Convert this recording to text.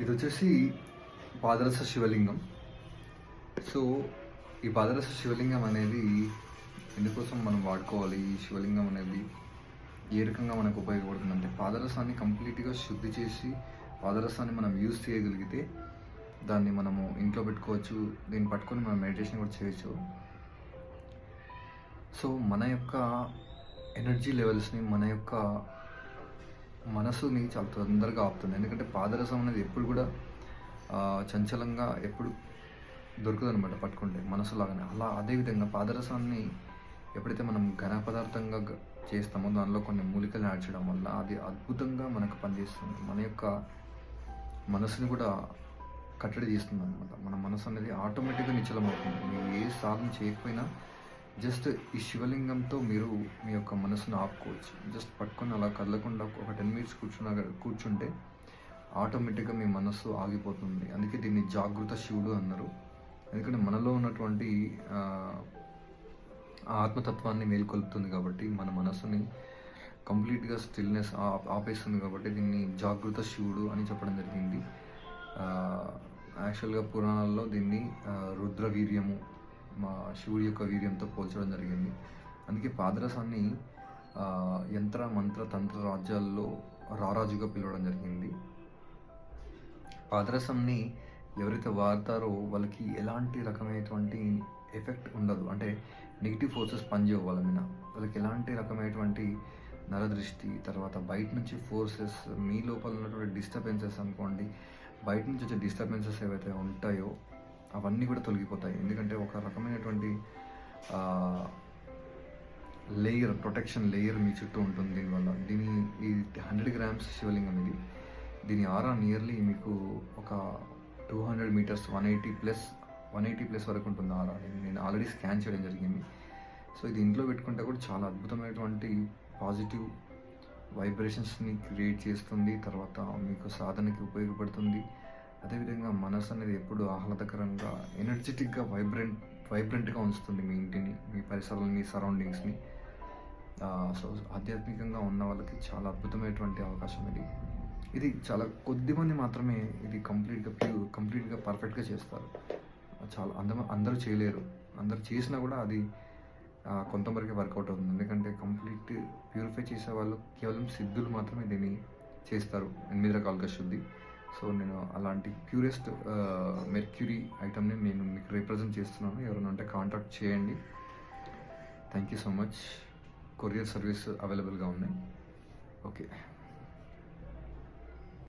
ఇది వచ్చేసి పాదరస శివలింగం. సో ఈ పాదరస శివలింగం అనేది ఎందుకోసం మనం వాడుకోవాలి? ఈ శివలింగం అనేది ఏ రకంగా మనకు ఉపయోగపడుతుంది? అంటే పాదరసాన్ని కంప్లీట్గా శుద్ధి చేసి పాదరసాన్ని మనం యూజ్ చేయగలిగితే దాన్ని మనము ఇంట్లో పెట్టుకోవచ్చు దీన్ని పట్టుకొని మనం మెడిటేషన్ కూడా చేయొచ్చు. సో మన యొక్క ఎనర్జీ లెవెల్స్ని మన యొక్క మనసుని చాలా తొందరగా ఆపుతుంది. ఎందుకంటే పాదరసం అనేది ఎప్పుడు కూడా చంచలంగా ఎప్పుడు దొరకదు అనమాట పట్టుకుంటే మనసులాగానే అలా అదేవిధంగా పాదరసాన్ని ఎప్పుడైతే మనం ఘన పదార్థంగా చేస్తామో దానిలో కొన్ని మూలికలు యాడ్ చేయడం వల్ల అది అద్భుతంగా మనకు పనిచేస్తుంది. మన యొక్క మనసుని కూడా కట్టడి చేస్తుంది అనమాట మన మనసు అనేది ఆటోమేటిక్గా నిశ్చలమవుతుంది. ఏ సాధన చేయకపోయినా జస్ట్ ఈ శివలింగంతో మీరు మీ యొక్క మనసును ఆపుకోవచ్చు. జస్ట్ పట్టుకొని అలా కదలకుండా ఒక టెన్ మినిట్స్ కూర్చున్నా కూర్చుంటే ఆటోమేటిక్గా మీ మనస్సు ఆగిపోతుంది. అందుకే దీన్ని జాగృత శివుడు అన్నారు. ఎందుకంటే మనలో ఉన్నటువంటి ఆ, ఆత్మతత్వాన్ని మేల్కొల్పుతుంది కాబట్టి మన మనసుని కంప్లీట్గా స్టిల్నెస్ ఆపేస్తుంది కాబట్టి దీన్ని జాగృత శివుడు అని చెప్పడం జరిగింది. యాక్చువల్గా పురాణాల్లో దీన్ని రుద్రవీర్యము మా శివుడి యొక్క వీర్యంతో పోల్చడం జరిగింది. అందుకే పాదరసాన్ని యంత్ర మంత్ర తంత్ర రాజ్యాల్లో రారాజుగా పిలవడం జరిగింది. పాదరసంని ఎవరైతే వాడతారో వాళ్ళకి ఎలాంటి రకమైనటువంటి ఎఫెక్ట్ ఉండదు. అంటే నెగిటివ్ ఫోర్సెస్ పనిచేయవు వాళ్ళ మీద. వాళ్ళకి ఎలాంటి రకమైనటువంటి నరదృష్టి తర్వాత బయట నుంచి ఫోర్సెస్ మీ లోపల ఉన్నటువంటి డిస్టర్బెన్సెస్ అనుకోండి బయట నుంచి వచ్చే డిస్టర్బెన్సెస్ ఏవైతే ఉంటాయో అవన్నీ కూడా తొలగిపోతాయి. ఎందుకంటే ఒక రకమైనటువంటి లేయర్ ప్రొటెక్షన్ లేయర్ మీ చుట్టూ ఉంటుంది దీనివల్ల. దీని ఈ హండ్రెడ్ గ్రామ్స్ శివలింగం ఇది. దీని ఆరా నియర్లీ మీకు ఒక two hundred metres one eighty plus one eighty plus వరకు ఉంటుంది ఆరా. నేను- ఆల్రెడీ స్కాన్ చేయడం జరిగింది. సో ఇది ఇంట్లో పెట్టుకుంటే కూడా చాలా అద్భుతమైనటువంటి పాజిటివ్ వైబ్రేషన్స్ని క్రియేట్ చేస్తుంది. తర్వాత మీకు సాధనకి ఉపయోగపడుతుంది. అదేవిధంగా మనసు అనేది ఎప్పుడు ఆహ్లాదకరంగా ఎనర్జెటిక్గా వైబ్రెంట్ వైబ్రెంట్గా ఉంచుతుంది మీ ఇంటిని మీ పరిసరాలని మీ సరౌండింగ్స్ని సో ఆధ్యాత్మికంగా ఉన్న వాళ్ళకి చాలా అద్భుతమైనటువంటి అవకాశం ఇది. ఇది చాలా కొద్ది మంది మాత్రమే ఇది కంప్లీట్గా ప్యూ కంప్లీట్గా పర్ఫెక్ట్గా చేస్తారు. చాలా అందరూ అందరూ చేయలేరు. అందరు చేసినా కూడా అది కొంతవరకే వర్కౌట్ అవుతుంది. ఎందుకంటే కంప్లీట్ ప్యూరిఫై చేసే వాళ్ళు కేవలం సిద్ధులు మాత్రమే దీన్ని చేస్తారు. ఎనిమిది రకాలుగా శుద్ధి. సో నేను అలాంటి ప్యూరెస్ట్ మెర్క్యూరీ ఐటమ్ని నేను మీకు రిప్రజెంట్ చేస్తున్నాను. ఎవరైనా ఉంటే కాంటాక్ట్ చేయండి. Thank you so much courier service అవైలబుల్గా ఉన్నాయి. ఓకే